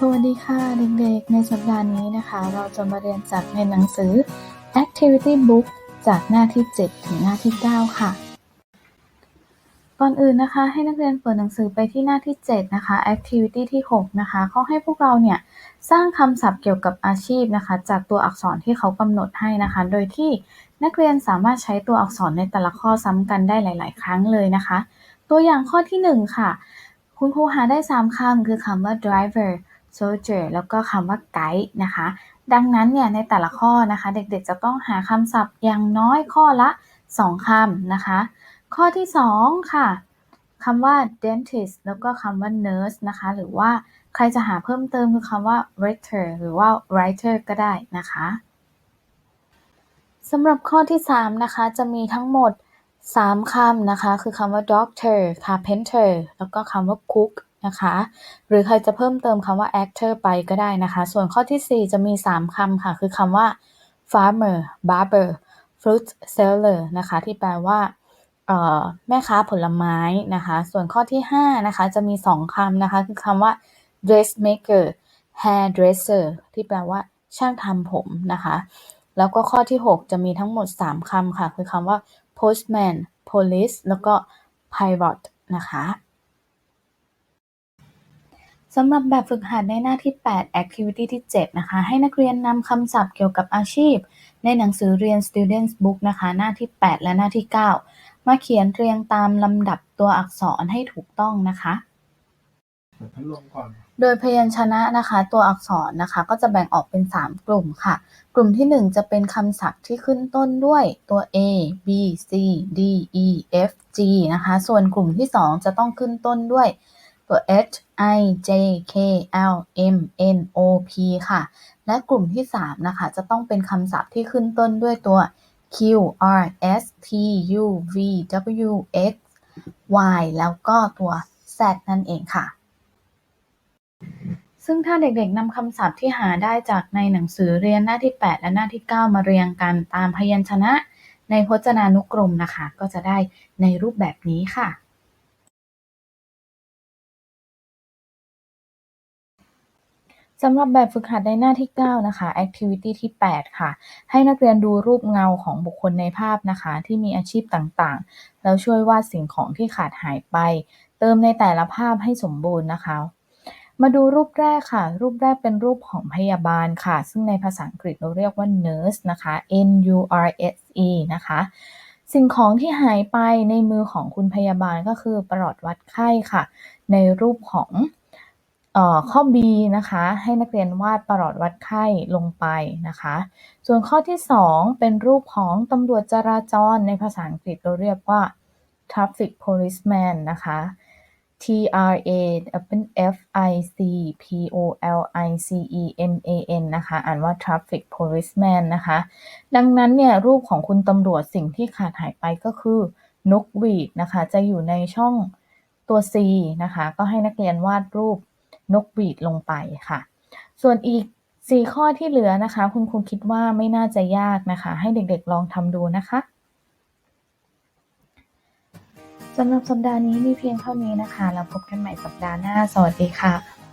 สวัสดีค่ะเด็กๆ ในสัปดาห์นี้นะคะ เราจะมาเรียนจากในหนังสือ Activity Book จากหน้าที่ 7 ถึงหน้าที่ 9 ค่ะ ก่อนอื่นนะคะ ให้นักเรียนเปิดหนังสือไปที่หน้าที่ 7 นะคะ Activity ที่ 6 นะคะเขาให้พวกเราเนี่ย สร้างคำศัพท์เกี่ยวกับอาชีพนะคะ จากตัวอักษรที่เขากำหนดให้นะคะ โดยที่นักเรียนสามารถใช้ตัวอักษรในแต่ละข้อซ้ำกันได้หลาย ๆ ครั้งเลยนะคะ ตัวอย่างข้อที่ 1 ค่ะ คุณครูหาได้ 3คำคือคำว่า driver soldier แล้วก็คำว่า guide นะคะ ดังนั้นเนี่ยในแต่ละข้อนะคะเด็กๆจะต้องหาคำศัพท์อย่างน้อยข้อละ 2คำนะคะ ข้อที่ 2 ค่ะคำว่า dentist แล้วก็คำว่า nurse นะคะ หรือว่าใครจะหาเพิ่มเติมคือคำว่า writer หรือว่า writer ก็ได้นะคะสำหรับข้อที่ 3 นะคะ จะมีทั้งหมด 3คำนะคะ คือคำว่า doctor carpenter แล้วก็คำว่า cook นะคะ หรือใครจะเพิ่มเติมคำว่า actor ไปก็ได้นะคะ ส่วนข้อที่ 4 จะมี 3คำค่ะ คือคำว่า farmer barber fruit seller นะคะ ที่แปลว่าแม่ค้าผลไม้นะคะ ส่วนข้อที่ 5 นะคะ จะมี 2คำนะคะ คือคำว่า dressmaker hairdresser ที่แปลว่าช่างทำผมนะคะ แล้วก็ข้อที่ 6 จะมีทั้งหมด 3คำค่ะ คือคำว่า postman police แล้วก็ pilot นะคะ สำหรับแบบฝึกหัดในหน้าที่ 8 activity ที่ 7 นะคะ ให้นักเรียนนำคำศัพท์เกี่ยวกับอาชีพ ในหนังสือเรียน students book นะคะ หน้าที่ 8 และหน้าที่ 9 มาเขียนเรียงตามลำดับตัวอักษรให้ถูกต้องนะคะ โดยพยัญชนะนะคะ ตัวอักษรนะคะ ก็จะแบ่งออกเป็น 3 กลุ่มค่ะ กลุ่มที่ 1 จะเป็นคำศัพท์ที่ขึ้นต้นด้วยตัว a b c d e f g นะคะ ส่วนกลุ่มที่ 2 จะต้องขึ้นต้นด้วยตัว H I J K L M N O P ค่ะ และกลุ่มที่ 3 นะคะ จะต้องเป็นคำศัพท์ที่ขึ้นต้นด้วยตัว Q R S T U V W X Y แล้วก็ตัว Z นั่นเองค่ะ ซึ่งถ้าเด็กๆนำคำศัพท์ที่หาได้จากในหนังสือเรียนหน้าที่ 8 และหน้าที่ 9 มาเรียงกันตามพยัญชนะ ในพจนานุกรมนะคะ ก็จะได้ในรูปแบบนี้ค่ะ สำหรับแบบฝึกหัดในหน้าที่ 9 นะคะ activity ที่ 8 ค่ะ ให้นักเรียนดูรูปเงาของบุคคลในภาพนะคะ ที่มีอาชีพต่างๆ แล้วช่วยวาดสิ่งของที่ขาดหายไป เติมในแต่ละภาพให้สมบูรณ์นะคะ มาดูรูปแรกค่ะ รูปแรกเป็นรูปของพยาบาลค่ะ ซึ่งในภาษาอังกฤษเราเรียกว่า nurse นะคะ n u r s e นะคะ สิ่งของที่หายไปในมือของคุณพยาบาลก็คือประหลอดวัดไข้ค่ะ ในรูปของ ข้อ B นะคะ ให้นักเรียนวาดประหลอดวัดไข้ลงไปนะคะ ส่วนข้อที่ 2 เป็นรูปของตำรวจจราจรในภาษาอังกฤษเราเรียกว่า traffic policeman นะคะ T R A F I C P O L I C E M A N นะคะ อ่านว่า traffic policeman นะคะ ดังนั้นเนี่ย รูปของคุณตำรวจสิ่งที่ขาดหายไปก็คือนกหวีดนะคะ จะอยู่ในช่องตัว C นะคะ ก็ให้นักเรียนวาดรูป นกหวีดลงไปค่ะ ส่วนอีก 4 ข้อที่เหลือนะคะ คุณครูคิดว่าไม่น่าจะยากนะคะ ให้เด็กๆลองทำดูนะคะสำหรับสัปดาห์นี้มีเพียงเท่านี้นะคะ แล้วพบกันใหม่สัปดาห์หน้า สวัสดีค่ะ